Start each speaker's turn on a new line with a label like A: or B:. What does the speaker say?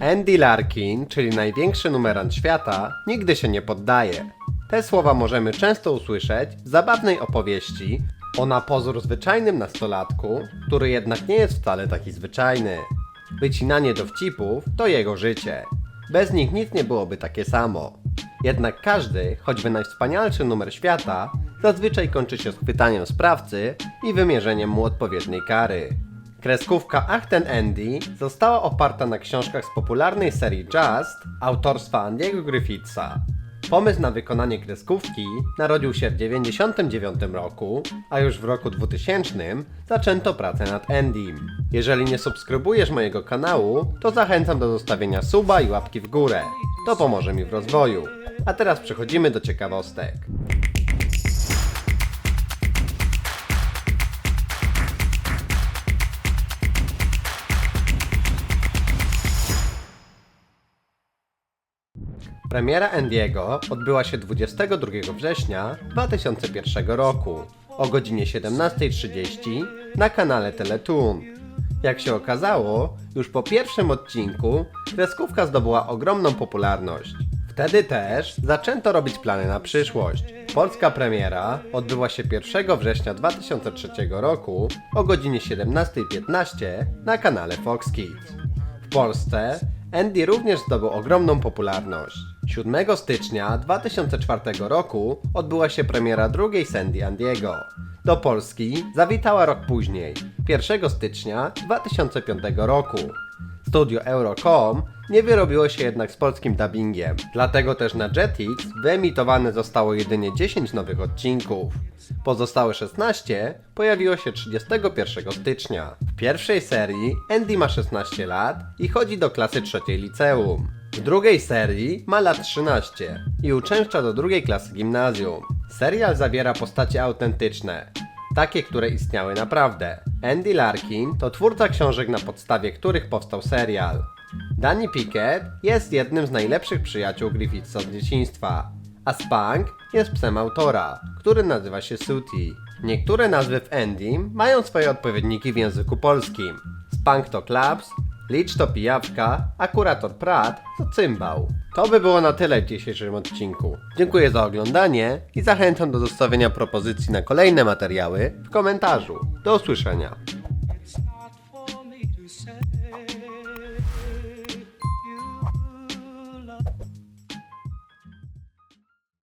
A: Andy Larkin, czyli największy numerant świata, nigdy się nie poddaje. Te słowa możemy często usłyszeć w zabawnej opowieści o na pozór zwyczajnym nastolatku, który jednak nie jest wcale taki zwyczajny. Wycinanie dowcipów to jego życie. Bez nich nic nie byłoby takie samo. Jednak każdy, choćby najwspanialszy numer świata, zazwyczaj kończy się schwytaniem sprawcy i wymierzeniem mu odpowiedniej kary. Kreskówka Ach ten Andy została oparta na książkach z popularnej serii Just autorstwa Andiego Griffithsa. Pomysł na wykonanie kreskówki narodził się w 1999 roku, a już w roku 2000 zaczęto pracę nad Endym. Jeżeli nie subskrybujesz mojego kanału, to zachęcam do zostawienia suba i łapki w górę. To pomoże mi w rozwoju. A teraz przechodzimy do ciekawostek. Premiera Andiego odbyła się 22 września 2001 roku o godzinie 17.30 na kanale Teletoon. Jak się okazało, już po pierwszym odcinku kreskówka zdobyła ogromną popularność. Wtedy też zaczęto robić plany na przyszłość. Polska premiera odbyła się 1 września 2003 roku o godzinie 17.15 na kanale Fox Kids. W Polsce Andy również zdobył ogromną popularność. 7 stycznia 2004 roku odbyła się premiera drugiej Sandy Andiego. Do Polski zawitała rok później, 1 stycznia 2005 roku. Studio Eurocom nie wyrobiło się jednak z polskim dubbingiem, dlatego też na Jetix wyemitowane zostało jedynie 10 nowych odcinków. Pozostałe 16 pojawiło się 31 stycznia. W pierwszej serii Andy ma 16 lat i chodzi do klasy trzeciej liceum. W drugiej serii ma lat 13 i uczęszcza do drugiej klasy gimnazjum. Serial zawiera postacie autentyczne, takie, które istniały naprawdę. Andy Larkin to twórca książek, na podstawie których powstał serial. Danny Pickett jest jednym z najlepszych przyjaciół Griffithsa z dzieciństwa, a Spank jest psem autora, który nazywa się Sooty. Niektóre nazwy w Andy mają swoje odpowiedniki w języku polskim. Spank to klaps, Licz to pijawka, a kurator Prat to cymbał. To by było na tyle w dzisiejszym odcinku. Dziękuję za oglądanie i zachęcam do zostawienia propozycji na kolejne materiały w komentarzu. Do usłyszenia.